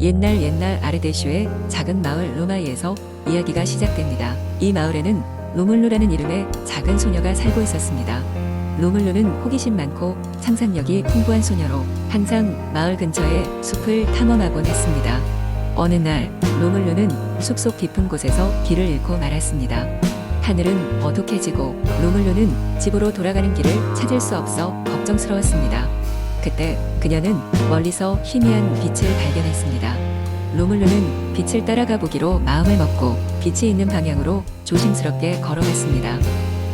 옛날 옛날 아르데슈의 작은 마을 로마이에서 이야기가 시작됩니다. 이 마을에는 로물루라는 이름의 작은 소녀가 살고 있었습니다. 로물루는 호기심 많고 상상력이 풍부한 소녀로 항상 마을 근처에 숲을 탐험하곤 했습니다. 어느 날 로물루는 숲속 깊은 곳에서 길을 잃고 말았습니다. 하늘은 어둑해지고 로물루는 집으로 돌아가는 길을 찾을 수 없어 걱정스러웠습니다. 그때 그녀는 멀리서 희미한 빛을 발견했습니다. 로물루는 빛을 따라가 보기로 마음을 먹고 빛이 있는 방향으로 조심스럽게 걸어갔습니다.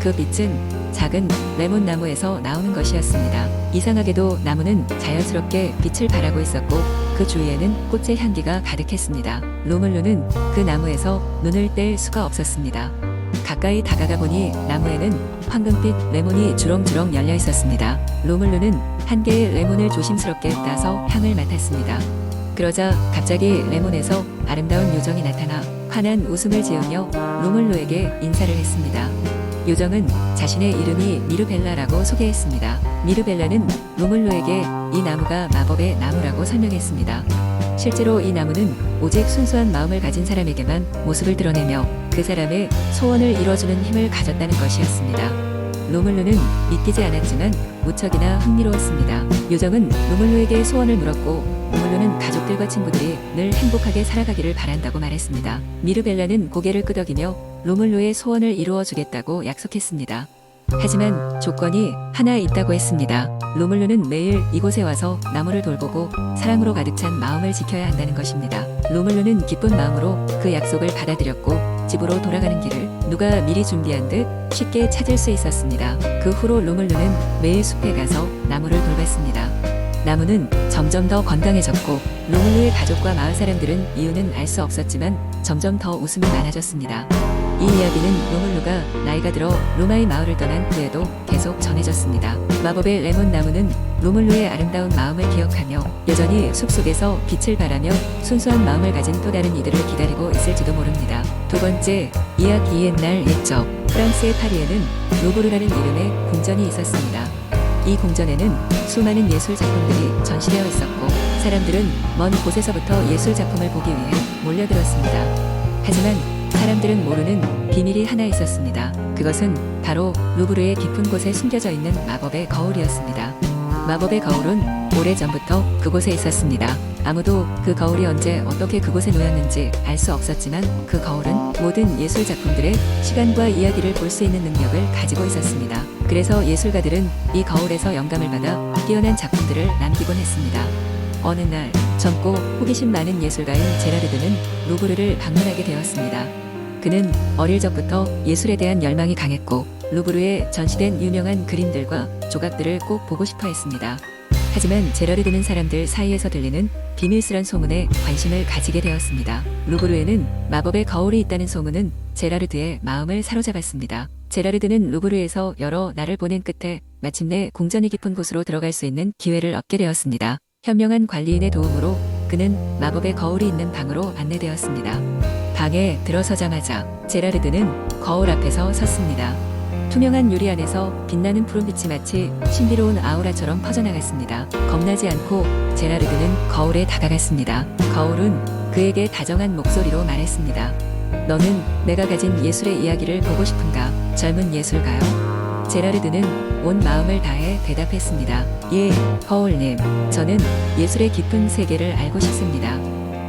그 빛은 작은 레몬 나무에서 나오는 것이었습니다. 이상하게도 나무는 자연스럽게 빛을 발하고 있었고 그 주위에는 꽃의 향기가 가득했습니다. 로물루는 그 나무에서 눈을 뗄 수가 없었습니다. 가까이 다가가 보니 나무에는 황금빛 레몬이 주렁주렁 열려 있었습니다. 로물루는 한 개의 레몬을 조심스럽게 따서 향을 맡았습니다. 그러자 갑자기 레몬에서 아름다운 요정이 나타나 환한 웃음을 지으며 로물루에게 인사를 했습니다. 요정은 자신의 이름이 미르벨라라고 소개했습니다. 미르벨라는 로물루에게 이 나무가 마법의 나무라고 설명했습니다. 실제로 이 나무는 오직 순수한 마음을 가진 사람에게만 모습을 드러내며 그 사람의 소원을 이뤄주는 힘을 가졌다는 것이었습니다. 로물루는 믿기지 않았지만 무척이나 흥미로웠습니다. 요정은 로물루에게 소원을 물었고 로물루는 가족들과 친구들이 늘 행복하게 살아가기를 바란다고 말했습니다. 미르벨라는 고개를 끄덕이며 로물루의 소원을 이루어 주겠다고 약속했습니다. 하지만 조건이 하나 있다고 했습니다. 로물루는 매일 이곳에 와서 나무를 돌보고 사랑으로 가득 찬 마음을 지켜야 한다는 것입니다. 로물루는 기쁜 마음으로 그 약속을 받아들였고 집으로 돌아가는 길을 누가 미리 준비한 듯 쉽게 찾을 수 있었습니다. 그 후로 로물루는 매일 숲에 가서 나무를 돌봤습니다. 나무는 점점 더 건강해졌고 로물루의 가족과 마을 사람들은 이유는 알 수 없었지만 점점 더 웃음이 많아졌습니다. 이 이야기는 로물루가 나이가 들어 로마의 마을을 떠난 후에도 계속 전해졌습니다. 마법의 레몬 나무는 로물루의 아름다운 마음을 기억하며 여전히 숲속에서 빛을 발하며 순수한 마음을 가진 또 다른 이들을 기다리고 있을지도 모릅니다. 두 번째, 이야기 옛날 옛적 프랑스의 파리에는 로브르라는 이름의 궁전이 있었습니다. 이 궁전에는 수많은 예술 작품들이 전시되어 있었고 사람들은 먼 곳에서부터 예술 작품을 보기 위해 몰려들었습니다. 하지만 사람들은 모르는 비밀이 하나 있었습니다. 그것은 바로 루브르의 깊은 곳에 숨겨져 있는 마법의 거울이었습니다. 마법의 거울은 오래전부터 그곳에 있었습니다. 아무도 그 거울이 언제 어떻게 그곳에 놓였는지 알 수 없었지만 그 거울은 모든 예술 작품들의 시간과 이야기를 볼 수 있는 능력을 가지고 있었습니다. 그래서 예술가들은 이 거울에서 영감을 받아 뛰어난 작품들을 남기곤 했습니다. 어느 날 젊고 호기심 많은 예술가인 제라르드는 루브르를 방문하게 되었습니다. 그는 어릴 적부터 예술에 대한 열망이 강했고 루브르에 전시된 유명한 그림들과 조각들을 꼭 보고 싶어 했습니다. 하지만 제라르드는 사람들 사이에서 들리는 비밀스런 소문에 관심을 가지게 되었습니다. 루브르에는 마법의 거울이 있다는 소문은 제라르드의 마음을 사로잡았습니다. 제라르드는 루브르에서 여러 날을 보낸 끝에 마침내 궁전이 깊은 곳으로 들어갈 수 있는 기회를 얻게 되었습니다. 현명한 관리인의 도움으로 그는 마법의 거울이 있는 방으로 안내되었습니다. 방에 들어서자마자 제라르드는 거울 앞에서 섰습니다. 투명한 유리 안에서 빛나는 푸른빛이 마치 신비로운 아우라처럼 퍼져나갔습니다. 겁나지 않고 제라르드는 거울에 다가갔습니다. 거울은 그에게 다정한 목소리로 말했습니다. 너는 내가 가진 예술의 이야기를 보고 싶은가? 젊은 예술가요? 제라르드는 온 마음을 다해 대답했습니다. 예, 거울님. 저는 예술의 깊은 세계를 알고 싶습니다.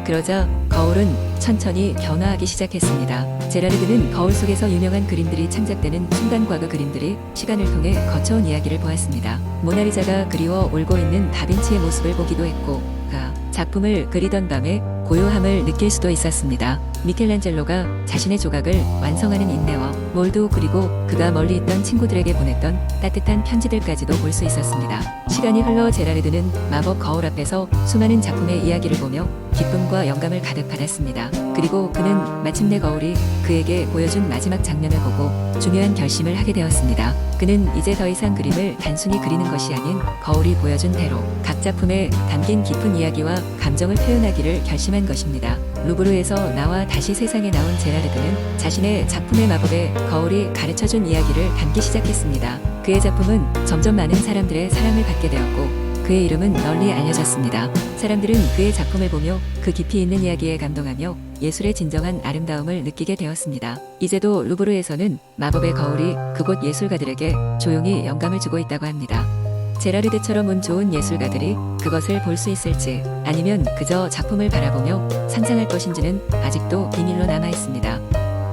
그러자 거울은 천천히 변화하기 시작했습니다. 제라르드는 거울 속에서 유명한 그림들이 창작되는 순간 과거 그림들이 시간을 통해 거쳐온 이야기를 보았습니다. 모나리자가 그리워 울고 있는 다빈치의 모습을 보기도 했고, 가 작품을 그리던 밤에 고요함을 느낄 수도 있었습니다. 미켈란젤로가 자신의 조각을 완성하는 인내와 몰도 그리고 그가 멀리 있던 친구들에게 보냈던 따뜻한 편지들까지도 볼 수 있었습니다. 시간이 흘러 제라르드는 마법 거울 앞에서 수많은 작품의 이야기를 보며 기쁨과 영감을 가득 받았습니다. 그리고 그는 마침내 거울이 그에게 보여준 마지막 장면을 보고 중요한 결심을 하게 되었습니다. 그는 이제 더 이상 그림을 단순히 그리는 것이 아닌 거울이 보여준 대로 각 작품에 담긴 깊은 이야기와 감정을 표현하기를 결심한 것입니다. 루브르에서 나와 다시 세상에 나온 제라르드는 자신의 작품의 마법에 거울이 가르쳐준 이야기를 담기 시작했습니다. 그의 작품은 점점 많은 사람들의 사랑을 받게 되었고 그 그의 이름은 널리 알려졌습니다. 사람들은 그의 작품을 보며 그 깊이 있는 이야기에 감동하며 예술의 진정한 아름다움을 느끼게 되었습니다. 이제도 루브르에서는 마법의 거울이 그곳 예술가들에게 조용히 영감을 주고 있다고 합니다. 제라르드처럼 운 좋은 예술가들이 그것을 볼 수 있을지 아니면 그저 작품을 바라보며 상상할 것인지는 아직도 비밀로 남아 있습니다.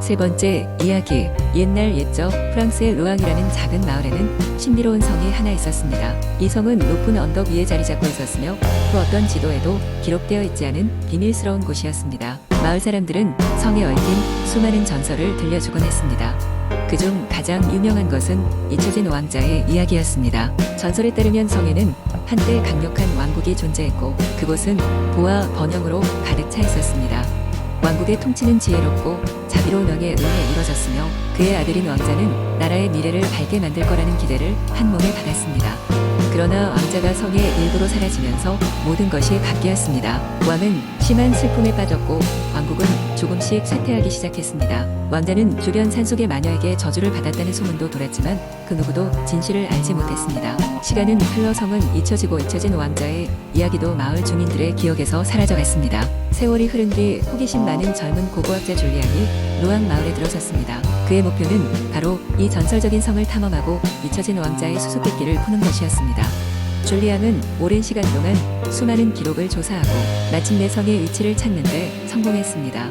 세 번째 이야기 옛날 옛적 프랑스의 루앙이라는 작은 마을에는 신비로운 성이 하나 있었습니다. 이 성은 높은 언덕 위에 자리 잡고 있었으며 그 어떤 지도에도 기록되어 있지 않은 비밀스러운 곳이었습니다. 마을 사람들은 성에 얽힌 수많은 전설을 들려주곤 했습니다. 그중 가장 유명한 것은 잊혀진 왕자의 이야기였습니다. 전설에 따르면 성에는 한때 강력한 왕국이 존재했고 그곳은 부와 번영으로 가득 차 있었습니다. 왕국의 통치는 지혜롭고 자비로운 왕에 의해 이루어졌으며 그의 아들인 왕자는 나라의 미래를 밝게 만들 거라는 기대를 한 몸에 받았습니다. 그러나 왕자가 성의 일부로 사라지면서 모든 것이 바뀌었습니다. 왕은 심한 슬픔에 빠졌고 왕국은 조금씩 쇠퇴하기 시작했습니다. 왕자는 주변 산속의 마녀에게 저주를 받았다는 소문도 돌았지만 그 누구도 진실을 알지 못했습니다. 시간은 흘러 성은 잊혀지고 잊혀진 왕자의 이야기도 마을 주민들의 기억에서 사라져갔습니다. 세월이 흐른 뒤 호기심 많은 젊은 고고학자 줄리안이 루앙 마을에 들어섰습니다. 그의 목표는 바로 이 전설적인 성을 탐험하고 잊혀진 왕자의 수수께끼를 푸는 것이었습니다. 줄리앙은 오랜 시간 동안 수많은 기록을 조사하고 마침내 성의 위치를 찾는데 성공했습니다.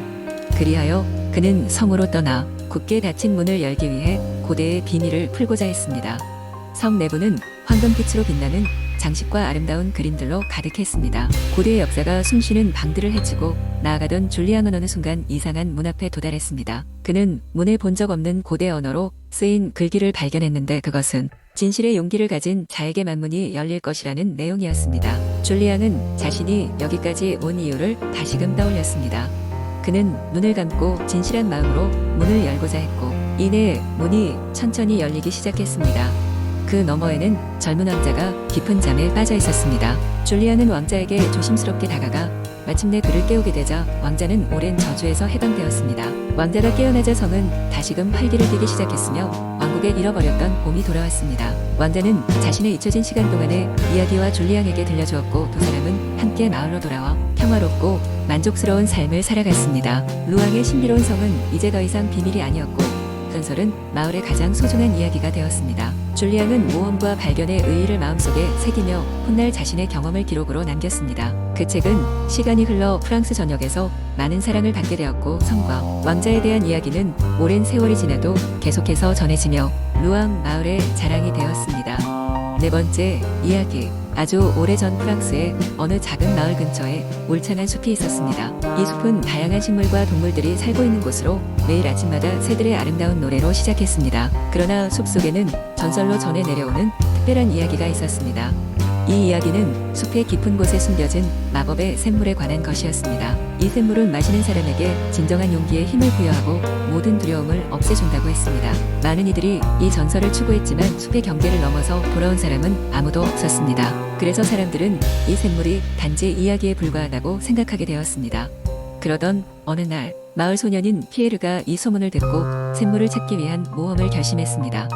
그리하여 그는 성으로 떠나 굳게 닫힌 문을 열기 위해 고대의 비밀을 풀고자 했습니다. 성 내부는 황금빛으로 빛나는 장식과 아름다운 그림들로 가득했습니다. 고대의 역사가 숨쉬는 방들을 헤치고 나아가던 줄리앙은 어느 순간 이상한 문 앞에 도달했습니다. 그는 문에 본 적 없는 고대 언어로 쓰인 글귀를 발견했는데 그것은 진실의 용기를 가진 자에게 만문이 열릴 것이라는 내용이었습니다. 줄리앙은 자신이 여기까지 온 이유를 다시금 떠올렸습니다. 그는 눈을 감고 진실한 마음으로 문을 열고자 했고 이내 문이 천천히 열리기 시작했습니다. 그 너머에는 젊은 왕자가 깊은 잠에 빠져 있었습니다. 줄리아는 왕자에게 조심스럽게 다가가 마침내 그를 깨우게 되자 왕자는 오랜 저주에서 해방되었습니다. 왕자가 깨어나자 성은 다시금 활기를 띠기 시작했으며 왕국에 잃어버렸던 봄이 돌아왔습니다. 왕자는 자신의 잊혀진 시간 동안의 이야기와 줄리앙에게 들려주었고 두 사람은 함께 마을로 돌아와 평화롭고 만족스러운 삶을 살아갔습니다. 루앙의 신비로운 성은 이제 더 이상 비밀이 아니었고 전설은 마을의 가장 소중한 이야기가 되었습니다. 줄리앙은 모험과 발견의 의의를 마음속에 새기며 훗날 자신의 경험을 기록으로 남겼습니다. 그 책은 시간이 흘러 프랑스 전역에서 많은 사랑을 받게 되었고 성과 왕자에 대한 이야기는 오랜 세월이 지나도 계속해서 전해지며 루앙 마을의 자랑이 되었습니다. 네 번째 이야기. 아주 오래전 프랑스의 어느 작은 마을 근처에 울창한 숲이 있었습니다. 이 숲은 다양한 식물과 동물들이 살고 있는 곳으로 매일 아침마다 새들의 아름다운 노래로 시작했습니다. 그러나 숲 속에는 전설로 전해 내려오는 특별한 이야기가 있었습니다. 이 이야기는 숲의 깊은 곳에 숨겨진 마법의 샘물에 관한 것이었습니다. 이 샘물은 마시는 사람에게 진정한 용기에 힘을 부여하고 모든 두려움을 없애준다고 했습니다. 많은 이들이 이 전설을 추구했지만 숲의 경계를 넘어서 돌아온 사람은 아무도 없었습니다. 그래서 사람들은 이 샘물이 단지 이야기에 불과하다고 생각하게 되었습니다. 그러던 어느 날 마을 소년인 피에르가 이 소문을 듣고 샘물을 찾기 위한 모험을 결심했습니다.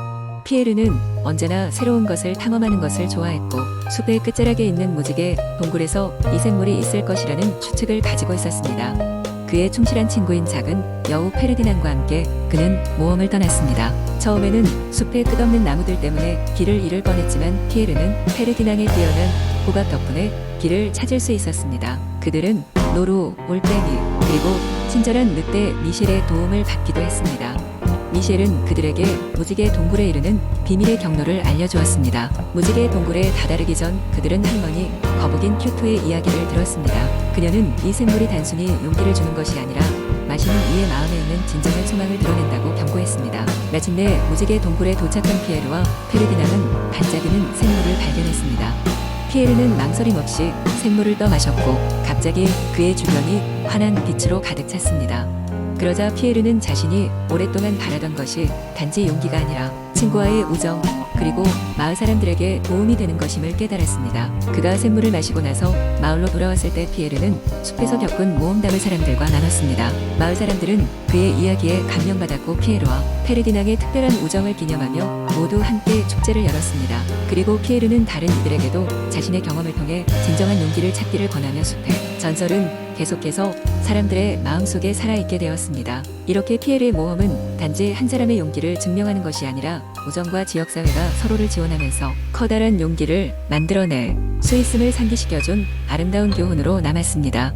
피에르는 언제나 새로운 것을 탐험하는 것을 좋아했고 숲의 끝자락에 있는 무지개 동굴에서 이 샘물이 있을 것이라는 추측을 가지고 있었습니다. 그의 충실한 친구인 작은 여우 페르디난과 함께 그는 모험을 떠났습니다. 처음에는 숲의 끝없는 나무들 때문에 길을 잃을 뻔했지만 피에르는 페르디난의 뛰어난 호각 덕분에 길을 찾을 수 있었습니다. 그들은 노루, 올빼미, 그리고 친절한 늑대 미셸의 도움을 받기도 했습니다. 미셸은 그들에게 무지개 동굴에 이르는 비밀의 경로를 알려주었습니다. 무지개 동굴에 다다르기 전 그들은 할머니 거북인 큐토의 이야기를 들었습니다. 그녀는 이 샘물이 단순히 용기를 주는 것이 아니라 마시는 이의 마음에 있는 진정한 소망을 드러낸다고 경고했습니다. 마침내 무지개 동굴에 도착한 피에르와 페르디낭은 반짝이는 샘물을 발견했습니다. 피에르는 망설임 없이 샘물을 떠 마셨고 갑자기 그의 주변이 환한 빛으로 가득 찼습니다. 그러자 피에르는 자신이 오랫동안 바라던 것이 단지 용기가 아니라 친구와의 우정 그리고 마을 사람들에게 도움이 되는 것임을 깨달았습니다. 그가 샘물을 마시고 나서 마을로 돌아왔을 때 피에르는 숲에서 겪은 모험담을 사람들과 나눴습니다. 마을 사람들은 그의 이야기에 감명받았고 피에르와 페르디낭의 특별한 우정을 기념하며 모두 함께 축제를 열었습니다. 그리고 피에르는 다른 이들에게도 자신의 경험을 통해 진정한 용기를 찾기를 권하며 숲의 전설은 계속해서 사람들의 마음속에 살아있게 되었습니다. 이렇게 피에르의 모험은 단지 한 사람의 용기를 증명하는 것이 아니라 우정과 지역사회가 서로를 지원하면서 커다란 용기를 만들어낼 수 있음을 상기시켜준 아름다운 교훈으로 남았습니다.